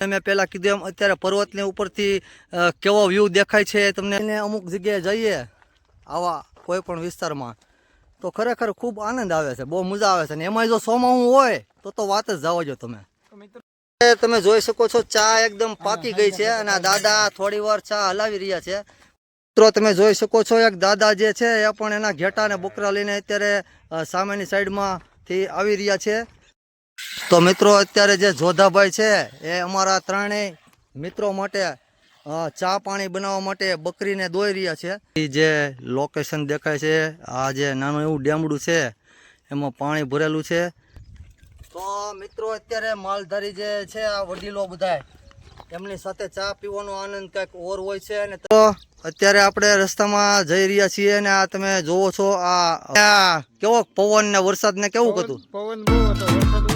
મેં પહેલાં કીધું એમ અત્યારે પર્વતની ઉપરથી કેવો વ્યૂ દેખાય છે એ તમને? એને અમુક જગ્યાએ જઈએ આવા કોઈ પણ વિસ્તારમાં તો ખરેખર ખૂબ આનંદ આવે છે બહુ મજા આવે છે. ને એમાં જો સોમાવું હોય તો તો વાત જ જવા જો તમે. તમે જોઈ શકો છો ચા એકદમ પાકી ગઈ છે અને આ દાદા થોડી વાર ચા હલાવી રહ્યા છે. મિત્રો તમે જોઈ શકો છો એક દાદા જે છે એ પણ એના ઘેટા અને બકરા લઈને અત્યારે સામેની સાઈડમાં થી આવી રહ્યા છે. તો મિત્રો અત્યારે જે જોધાભાઈ છે એ અમારા ત્રણેય મિત્રો માટે ચા પાણી બનાવવા માટે બકરીને દોઈ રહ્યા છે. જે લોકેશન દેખાય છે આ જે નાનું એવું ડેમડું છે એમાં પાણી ભરેલું છે. તો મિત્રો અત્યારે માલધારી જે છે આ વડીલો બધા એમની સાથે ચા પીવાનો આનંદ કંઈક ઓર હોય છે અને તો અત્યારે આપણે રસ્તામાં જઈ રહ્યા છીએ અને આ તમે જોવો છો આ કેવો પવન ને વરસાદ ને કેવું હતું? પવન બહુ હતો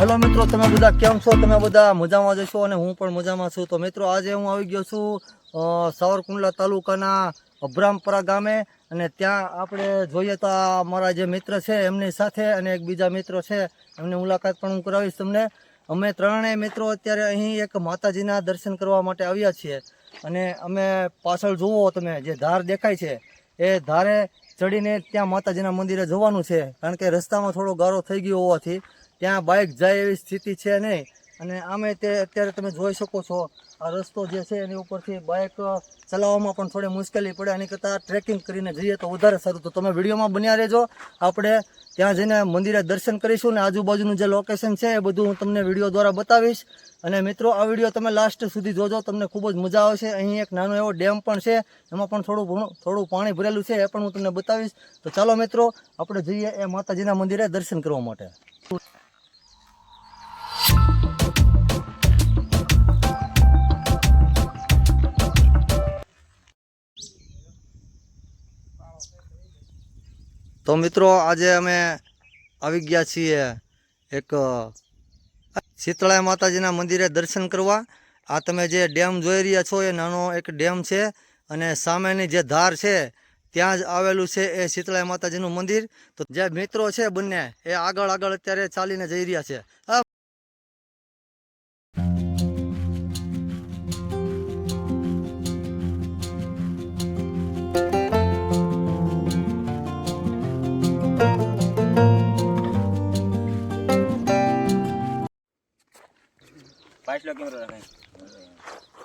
હેલો મિત્રો, તમે બધા કેમ છો? તમે બધા મજામાં જશો અને હું પણ મજામાં છું. તો મિત્રો, આજે હું આવી ગયો છું સાવરકુંડલા તાલુકાના અબ્રામપરા ગામે અને ત્યાં આપણે જોઈએ તો મારા જે મિત્ર છે એમની સાથે અને એક બીજા મિત્રો છે, એમની મુલાકાત પણ હું કરાવીશ તમને. અમે ત્રણેય મિત્રો અત્યારે અહીં એક માતાજીના દર્શન કરવા માટે આવ્યા છીએ અને અમે પાછળ જુઓ તમે, જે ધાર દેખાય છે, એ ધારે ચડીને ત્યાં માતાજીના મંદિરે જવાનું છે. કારણ કે રસ્તામાં થોડો ગારો થઈ ગયો હોવાથી ત્યાં બાઇક જાય એવી સ્થિતિ છે નહીં. અને આમે તે અત્યારે તમે જોઈ શકો છો, આ રસ્તો જે છે એની ઉપરથી બાઇક ચલાવવામાં પણ થોડી મુશ્કેલી પડે. એની કરતાં ટ્રેકિંગ કરીને જઈએ તો વધારે સારું. તો તમે વિડીયોમાં બન્યા રહેજો. આપણે ત્યાં જઈને મંદિરે દર્શન કરીશું અને આજુબાજુનું જે લોકેશન છે એ બધું હું તમને વીડિયો દ્વારા બતાવીશ. અને મિત્રો, આ વીડિયો તમે લાસ્ટ સુધી જોજો. તમને ખૂબ જ મજા આવશે. અહીં એક નાનો એવો ડેમ પણ છે. એમાં પણ થોડું થોડું પાણી ભરેલું છે એ પણ હું તમને બતાવીશ. તો ચાલો મિત્રો, આપણે જઈએ એ માતાજીના મંદિરે દર્શન કરવા માટે. તો મિત્રો, આજે અમે આવી ગયા છીએ એક શીતળાય માતાજીના મંદિરે દર્શન કરવા. આ તમે જે ડેમ જોઈ રહ્યા છો, એ નાનો એક ડેમ છે અને સામેની જે ધાર છે, ત્યાં જ આવેલું છે એ શીતળાય માતાજીનું મંદિર. તો જે મિત્રો છે બંને, એ આગળ આગળ અત્યારે ચાલીને જઈ રહ્યા છે.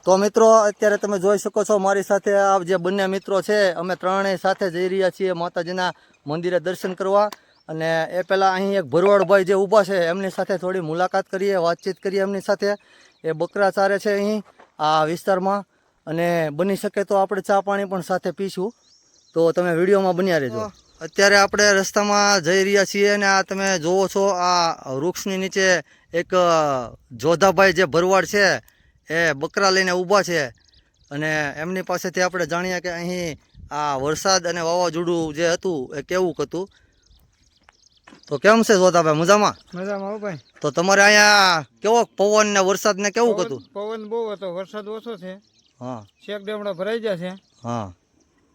તો મિત્રો, અત્યારે તમે જોઈ શકો છો, મારી સાથે આ જે બંને મિત્રો છે, અમે ત્રણેય સાથે જઈ રહ્યા છીએ માતાજીના મંદિરે દર્શન કરવા. અને એ પહેલાં અહીં એક ભરવાડભાઈ જે ઊભા છે, એમની સાથે થોડી મુલાકાત કરીએ, વાતચીત કરીએ એમની સાથે. એ બકરા ચારે છે અહીં, આ વિસ્તારમાં. અને બની શકે તો આપણે ચા પાણી પણ સાથે પીશું. તો તમે વિડીયોમાં બન્યા રહેજો. અત્યારે આપણે રસ્તામાં જઈ રહ્યા છીએ અને આ તમે જોવો છો, આ વૃક્ષની નીચે એક જોધાભાઈ જે ભરવાડ છે એ બકરા લઈને ઊભા છે. અને એમની પાસેથી આપણે જાણીએ કે અહીં આ વરસાદ અને વાવાઝોડું જે હતું એ કેવું હતું? તો કેમ છે જોધાભાઈ મજામાં? મજામાં ભાઈ. તો તમારે અહીંયા કેવો પવન ને વરસાદ ને કેવું હતું? પવન- બહુ હતો વરસાદ ઓછો છે. હા. શેક ડેમડા ભરાઈ ગયા છે. હા.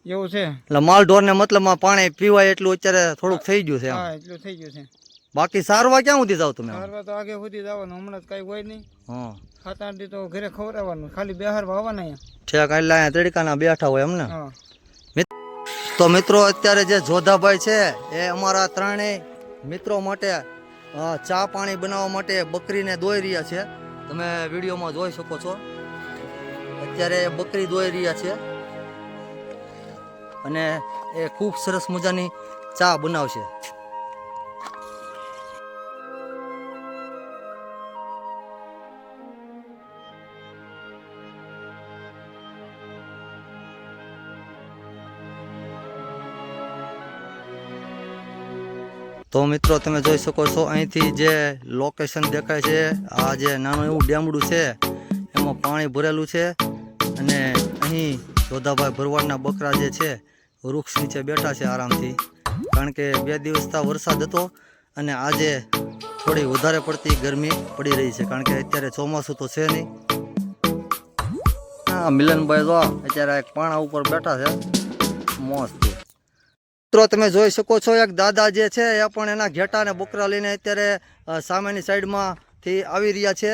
એવું છે. એટલે માલઢોર ને મતલબમાં પાણી પીવાય એટલું અત્યારે થોડુંક થઈ ગયું છે હા એટલું થઈ ગયું છે. બાકી સારવા ક્યાં સુધી જાવ તમે સારવા તો આગે સુધી જવાનું હમણાં કઈ હોય નહીં. હા. સાત આઠ દી તો ઘરે ખવડાવવાનું ખાલી બેહાર વાવવાના અહીંયા. ઠેક એટલે અહીંયા તડકાના બેઠા હોય એમ તો મિત્રો અત્યારે જે જોધાભાઈ છે એ અમારા ત્રણેય મિત્રો માટે ચા પાણી બનાવવા માટે બકરીને દોઈ રહ્યા છે. તમે વિડીયોમાં જોઈ શકો છો. અત્યારે બકરી દોઈ રહ્યા છે. અને એ ખૂબ સરસ મજાની ચા બનાવશે. તો મિત્રો, તમે જોઈ શકો છો, અહીંથી જે લોકેશન દેખાય છે, આ જે નાનું એવું ડેમડું છે, એમાં પાણી ભરેલું છે. અને અહીં જોધાભાઈ ભરવાડના બકરા જે છે, વૃક્ષ નીચે બેઠા છે આરામથી. કારણ કે બે દિવસ દિવસથી વરસાદ હતો અને આજે થોડી વધારે પડતી ગરમી પડી રહી છે, કારણ કે અત્યારે ચોમાસું તો છે નહીં. હા, મિલનભાઈ જો, અત્યારે એક પાણા ઉપર બેઠા છે. મસ્ત. મિત્રો, તમે જોઈ શકો છો એક દાદા જે છે, એ પણ એના ઘેટા અને બકરા લઈને અત્યારે સામેની સાઈડમાંથી આવી રહ્યા છે.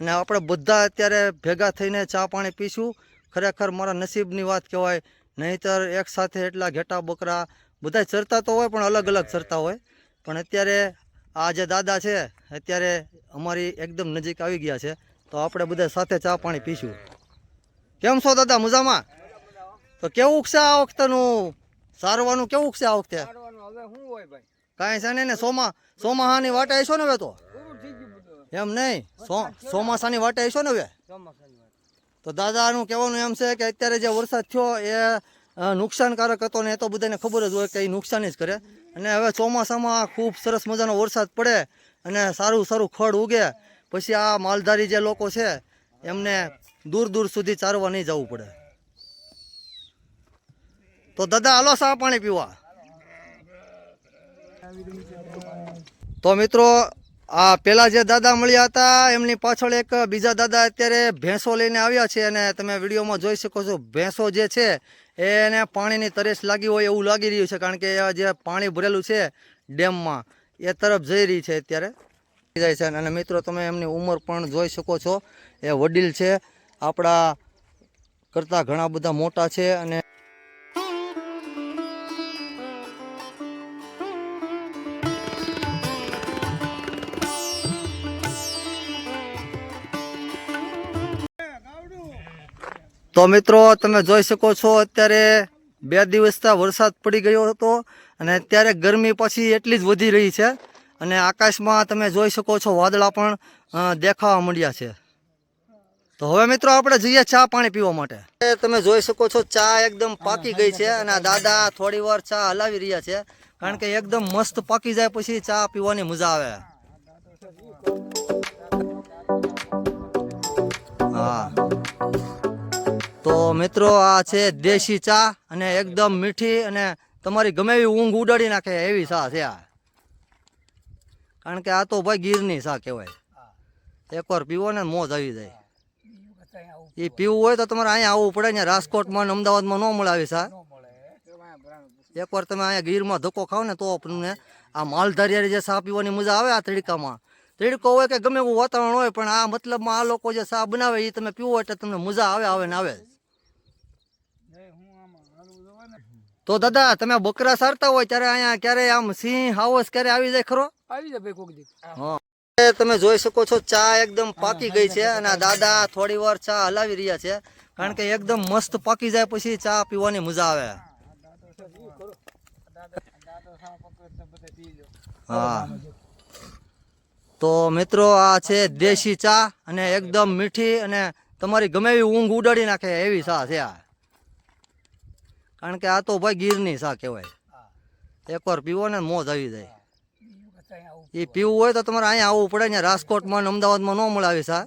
અને આપણે બધા અત્યારે ભેગા થઈને ચા પાણી પીશું. ખરેખર મારા નસીબની વાત કહેવાય. નહીંતર એક સાથે એટલા ઘેટા, બકરા બધા ચરતા તો હોય, પણ અલગ અલગ ચરતા હોય. પણ અત્યારે આ જે દાદા છે, અત્યારે અમારી એકદમ નજીક આવી ગયા છે. તો આપણે બધા સાથે ચા પાણી પીશું. કેમ છો દાદા? મજામાં? તો કેવું છે આ વખતેનું? સારવાનું કેવું છે આ વખતે? હવે શું હોય ભાઈ? કાંઈ છે ને સોમા ચોમાસાની વાટે આવીશો ને હવે તો? એમ નહીં? સો- ચોમાસાની વાટે આવીશો ને હવે? તો દાદાનું કહેવાનું એમ છે કે અત્યારે જે વરસાદ થયો એ નુકસાનકારક હતો ને એ તો બધાને ખબર જ હોય કે એ નુકસાન જ કરે. અને હવે ચોમાસામાં ખૂબ સરસ મજાનો વરસાદ પડે અને સારું સારું ખડ ઉગે. પછી આ માલધારી જે લોકો છે એમને દૂર દૂર સુધી ચારવા નહીં જવું પડે. તો દાદા, હાલો સા પાણી પીવા. તો મિત્રો, આ પેલા જે દાદા મળ્યા હતા, એમની પાછળ એક બીજા દાદા અત્યારે ભેંસો લઈને આવ્યા છે અને તમે વિડીયોમાં જોઈ શકો છો, ભેંસો જે છે, એને પાણીની તરેસ લાગી હોય એવું લાગી રહ્યું છે, કારણ કે જે પાણી ભરેલું છે ડેમમાં, એ તરફ જઈ રહી છે અત્યારે. જાય છે અને મિત્રો, તમે એમની ઉંમર પણ જોઈ શકો છો. એ વડીલ છે, આપણા કરતાં ઘણા બધા મોટા છે અને તો મિત્રો, તમે જોઈ શકો છો અત્યારે બે દિવસથી વરસાદ પડી ગયો હતો અને અત્યારે ગરમી પછી એટલી જ વધી રહી છે અને આકાશમાં તમે જોઈ શકો છો વાદળા પણ દેખાવા માંડ્યા છે. તો હવે મિત્રો આપણે જઈએ ચા પાણી પીવા માટે. તમે જોઈ શકો છો ચા એકદમ પાકી ગઈ છે અને દાદા થોડી વાર ચા હલાવી રહ્યા છે કારણ કે એકદમ મસ્ત પાકી જાય પછી ચા પીવાની મજા આવે. હા. તો મિત્રો, આ છે દેશી ચા અને એકદમ મીઠી અને તમારી ગમે એવી ઊંઘ ઉડાડી નાખે એવી ચા છે આ. કારણ કે આ તો ભાઈ ગીરની ચા કહેવાય. એકવાર પીવો ને મોજ આવી જાય. એ પીવું હોય તો તમારે અહીંયા આવવું પડે ને રાજકોટમાં અમદાવાદમાં ન મળે આવી સા એકવાર તમે અહીંયા ગીરમાં ધક્કો ખાવ ને તો તમને આ માલધારિયાની જે ચા પીવાની મજા આવે આ તડકામાં તડકો હોય કે ગમે એવું વાતાવરણ હોય, પણ આ મતલબમાં આ લોકો જે ચા બનાવે એ તમે પીવો એટલે તમને મજા આવે આવે ને આવે જ. તો દાદા તમે બકરા સારતા હોય ત્યારે અહીંયા ક્યારે આમ સિંહ હાવસ ક્યારે આવી જાય ખરો? આવી જાય ભાઈ કોક દી. હા. તમે જોઈ શકો છો ચા એકદમ પાકી ગઈ છે અને દાદા થોડી વાર ચા હલાવી રહ્યા છે કારણ કે એકદમ મસ્ત પાકી જાય પછી ચા પીવાની મજા આવે. હા. તો મિત્રો આ છે દેશી ચા અને એકદમ મીઠી અને તમારી ગમે એવી ઊંઘ ઉડાડી નાખે એવી ચા છે આ. કારણ કે આ તો ભાઈ ગીરની શા કહેવાય. એકવાર પીવો ને મોજ આવી જાય. એ પીવું હોય તો તમારે અહીંયા આવવું પડે ને રાજકોટમાં ને અમદાવાદમાં ન મળે આવી ચા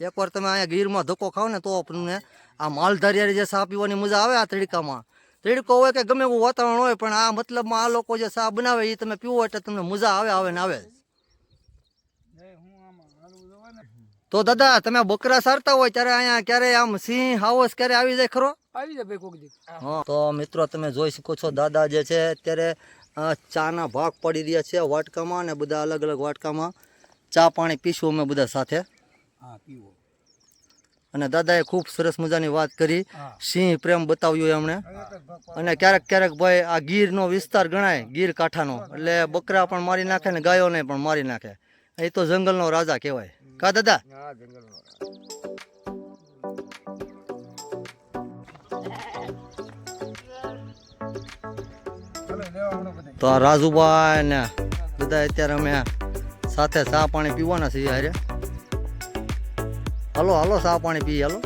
એકવાર તમે અહીંયા ગીરમાં ધક્કો ખાવ ને તો તમને આ માલધારિયારી જે શા પીવાની મજા આવે આ તડકામાં ત્રીડકો હોય કે ગમે એવું વાતાવરણ હોય પણ આ મતલબમાં આ લોકો જે શા બનાવે એ તમે પીવો એટલે તમને મજા આવે આવે ને આવે તો દાદા તમે બકરા સારતા હોય ત્યારે અહીંયા ક્યારે આમ સિંહ હાવસ ક્યારે આવી જાય ખરો? આવી જાય ભાઈ કોક દી હા. તો મિત્રો તમે જોઈ શકો છો દાદા જે છે અત્યારે ચાના ભાગ પડી રહ્યા છે વાટકામાં અને બધા અલગ અલગ વાટકામાં ચા પાણી પીશું અમે બધા સાથે. હા પીવો. અને દાદાએ ખૂબ સરસ મજાની વાત કરી. સિંહ પ્રેમ બતાવ્યો એમણે. અને ક્યારેક ક્યારેક ભાઈ આ ગીરનો વિસ્તાર ગણાય ગીર કાંઠાનો. એટલે બકરા પણ મારી નાખે ને ગાયોને પણ મારી નાખે. એ તો જંગલનો રાજા કહેવાય. કા દાદા? જંગલનો તો આ રાજુભાઈ ને બધા અત્યારે અમે સાથે ચા પાણી પીવાના છીએ હારે. હલો, હાલો, ચા પાણી પી હલો.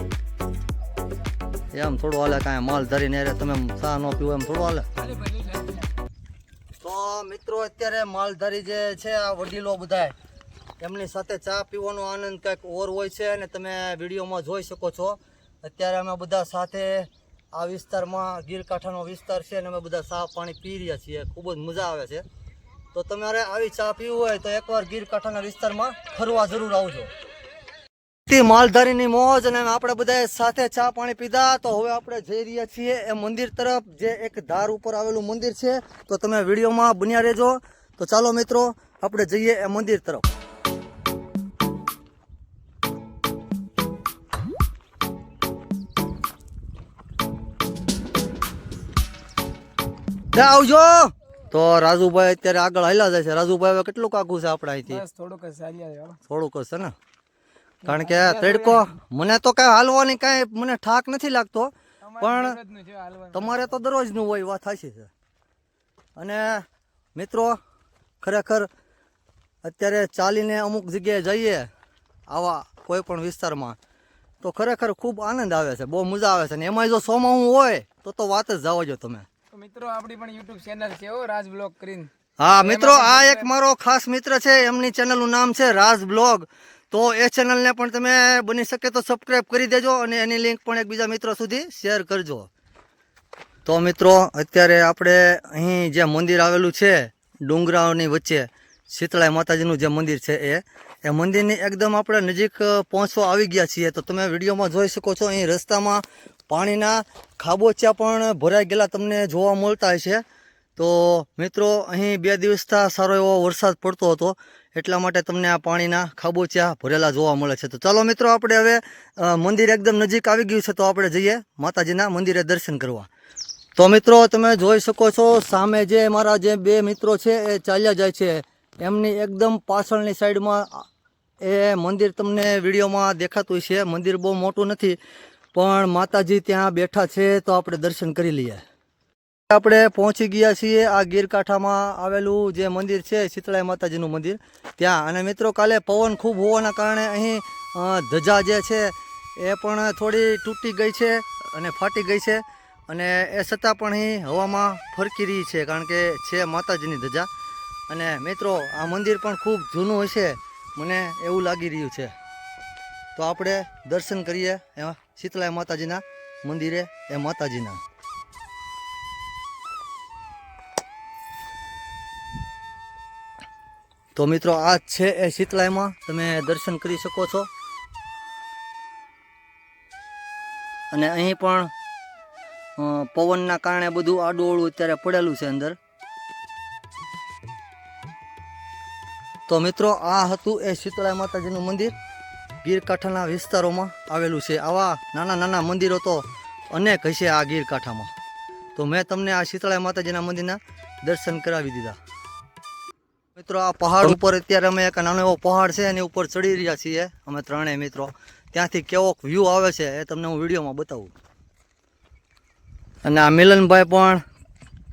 એમ થોડું હાલે કાંઈ માલ ધરીને અરે તમે ચા ન પીવો એમ થોડું હાલે. તો મિત્રો અત્યારે માલધારી જે છે આ વડીલો બધાય એમની સાથે ચા પીવાનો આનંદ કંઈક ઓર હોય છે અને તમે વિડીયોમાં જોઈ શકો છો. અત્યારે અમે બધા સાથે આ વિસ્તારમાં ગીરકાંઠાનો વિસ્તાર છે અને અમે બધા ચા પાણી પી રહ્યા છીએ. ખૂબ જ મજા આવે છે. તો તમારે આવી ચા પીવું હોય તો એકવાર ગીરકાંઠાના વિસ્તારમાં ફરવા જરૂર આવજો. માલધારીની મોજ અને આપણે બધા સાથે ચા પાણી પીધા. તો હવે આપણે જઈ રહ્યા છીએ એ મંદિર તરફ, જે એક ધાર ઉપર આવેલું મંદિર છે. તો તમે વિડીયોમાં બન્યા રહેજો. તો ચાલો મિત્રો, આપણે જઈએ એ મંદિર તરફ. જા આવજો. તો રાજુભાઈ અત્યારે આગળ હાલ્યા જાય છે. રાજુભાઈ હવે કેટલું કાકું છે આપણે અહીંથી? થોડુંક થોડુંક હશે ને? કારણ કે તડકો મને તો કઈ હાલવાની કાંઈ મને ઠાક નથી લાગતો પણ છે તમારે તો દરરોજનું હોય વાત સાચી છે. અને મિત્રો ખરેખર અત્યારે ચાલીને અમુક જગ્યાએ જઈએ આવા કોઈ પણ વિસ્તારમાં તો ખરેખર ખૂબ આનંદ આવે છે બહુ મજા આવે છે. ને એમાં જો સોમાં હું હોય તો તો વાત જ જાઓ જો તમે. મિત્રો આપણી પણ YouTube ચેનલ છે ઓ રાજ બ્લોગ કરીને. હા મિત્રો આ એક મારો ખાસ મિત્ર છે એમની ચેનલનું નામ છે રાજ બ્લોગ તો એ ચેનલને પણ તમે બની શકે તો સબસ્ક્રાઇબ કરી દેજો અને એની લિંક પણ એકબીજા મિત્રો સુધી શેર કરજો. તો મિત્રો અત્યારે આપણે અહીં જે મંદિર આવેલું છે ડુંગરાઓની વચ્ચે શીતળાઈ માતાજીનું જે મંદિર છે એ એ મંદિરની એકદમ આપણે નજીક પહોંચવા આવી ગયા છીએ. તો તમે વિડીયોમાં જોઈ શકો છો અહીં રસ્તામાં પાણીના ખાબોચિયા પણ ભરાઈ ગયેલા તમને જોવા મળતા છે તો મિત્રો, અહીં બે દિવસથી સારો એવો વરસાદ પડતો હતો, એટલા માટે તમને આ પાણીના ખાબોચિયા ભરેલા જોવા મળે છે. તો ચાલો મિત્રો, આપણે હવે મંદિર એકદમ નજીક આવી ગયું છે, તો આપણે જઈએ માતાજીના મંદિરે દર્શન કરવા. તો મિત્રો, તમે જોઈ શકો છો, સામે જે મારા જે બે મિત્રો છે, એ ચાલ્યા જાય છે. એમની એકદમ પાછળની સાઈડમાં એ મંદિર તમને વિડીયોમાં દેખાતું છે મંદિર બહુ મોટું નથી પણ માતાજી ત્યાં બેઠા છે તો આપણે દર્શન કરી લઈએ. આપણે પહોંચી ગયા છીએ આ ગીરકાંઠામાં આવેલું જે મંદિર છે શીતળાઈ માતાજીનું મંદિર. ત્યાં. અને મિત્રો, કાલે પવન ખૂબ હોવાના કારણે અહીં ધજા જે છે, એ પણ થોડી તૂટી ગઈ છે અને ફાટી ગઈ છે. અને એ છતાં પણ અહીં હવામાં ફરકી રહી છે, કારણ કે છે માતાજીની ધજા. અને મિત્રો, આ મંદિર પણ ખૂબ જૂનું હશે. મને એવું લાગી રહ્યું છે. તો આપણે દર્શન કરીએ એમાં શીતલાય માતાજીના મંદિરે એ માતાજીના. તો મિત્રો આ છે એ શીતલાયમાં. તમે દર્શન કરી શકો છો. અને અહીં પણ પવનના કારણે બધું આડું અત્યારે પડેલું છે અંદર. તો મિત્રો આ હતું એ શીતળા માતાજીનું મંદિર. ગીરકાંઠાના વિસ્તારોમાં આવેલું છે. આવા નાના નાના મંદિરો તો અનેક હશે આ ગીરકાંઠામાં. તો મેં તમને આ શીતળાઈ માતાજીના મંદિરના દર્શન કરાવી દીધા. મિત્રો આ પહાડ ઉપર અત્યારે અમે એક નાનો એવો પહાડ છે એની ઉપર ચડી રહ્યા છીએ. અમે ત્રણેય મિત્રો. ત્યાંથી કેવો વ્યૂ આવે છે એ તમને હું વિડીયોમાં બતાવું. અને આ મિલનભાઈ પણ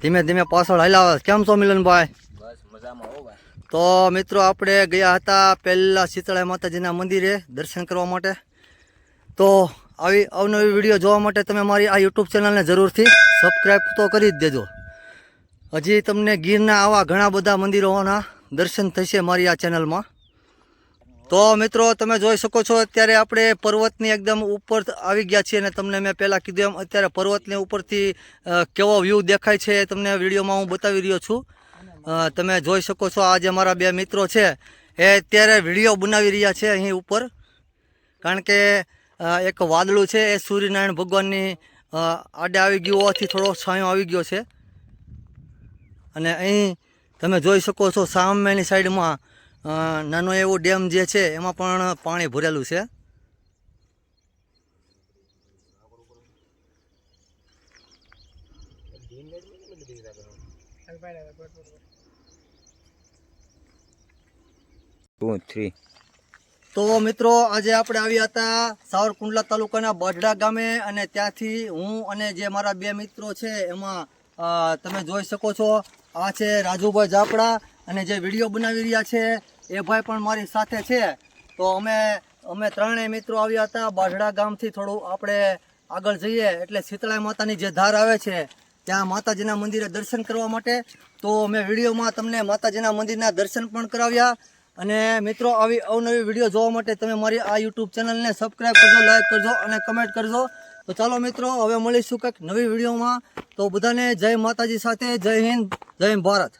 ધીમે ધીમે પાછળ હાલ્યા આવે. કેમ છો મિલનભાઈ? બસ મજામાં હો ભાઈ. તો મિત્રો આપણે ગયા હતા પહેલાં શીતળાઈ માતાજીના મંદિરે દર્શન કરવા માટે. તો આવી અવનવી વીડિયો જોવા માટે તમે મારી આ યુટ્યુબ ચેનલને જરૂરથી સબસ્ક્રાઈબ તો કરી જ દેજો. હજી તમને ગીરના આવા ઘણા બધા મંદિરોના દર્શન થશે મારી આ ચેનલમાં. તો મિત્રો તમે જોઈ શકો છો અત્યારે આપણે પર્વતની એકદમ ઉપર આવી ગયા છીએ અને તમને મેં પહેલાં કીધું એમ, અત્યારે પર્વતની ઉપરથી કેવો વ્યૂ દેખાય છે તમને વિડીયોમાં હું બતાવી રહ્યો છું. તમે જોઈ શકો છો, આ જે મારા બે મિત્રો છે, એ અત્યારે વીડિયો બનાવી રહ્યા છે અહીં ઉપર. કારણ કે એક વાદળું છે, એ સૂર્યનારાયણ ભગવાનની આડે આવી ગયું હોવાથી થોડો છાંયો આવી ગયો છે. અને અહીં તમે જોઈ શકો છો, સામેની સાઈડમાં નાનો એવો ડેમ જે છે, એમાં પણ પાણી ભરેલું છે. તો મિત્રો, આજે આપણે આવ્યા હતા સાવરકુંડલા તાલુકાના બાઢડા ગામે અને ત્યાંથી હું અને જે મારા બે મિત્રો છે, એમાં તમે જોઈ શકો છો, આ છે રાજુભાઈ જાપડા અને જે વીડિયો બનાવી રહ્યા છે, એ ભાઈ પણ મારી સાથે છે. તો અમે અમે ત્રણેય મિત્રો આવ્યા હતા બાઢડા ગામથી થોડું આપણે આગળ જઈએ, એટલે શીતળાઈ માતાની જે ધાર આવે છે, ત્યાં માતાજીના મંદિરે દર્શન કરવા માટે. તો મેં વિડીયોમાં તમને માતાજીના મંદિરના દર્શન પણ કરાવ્યા અને મિત્રો, આવી અવનવી વીડિયો જોવા માટે તમે મારી આ યુટ્યુબ ચેનલને સબસ્ક્રાઈબ કરજો લાઈક કરજો અને કમેન્ટ કરજો. તો ચાલો મિત્રો, હવે મળીશું કંઈક નવી વિડીયોમાં તો બધાને જય માતાજી સાથે, જય હિન્દ, જય ભારત.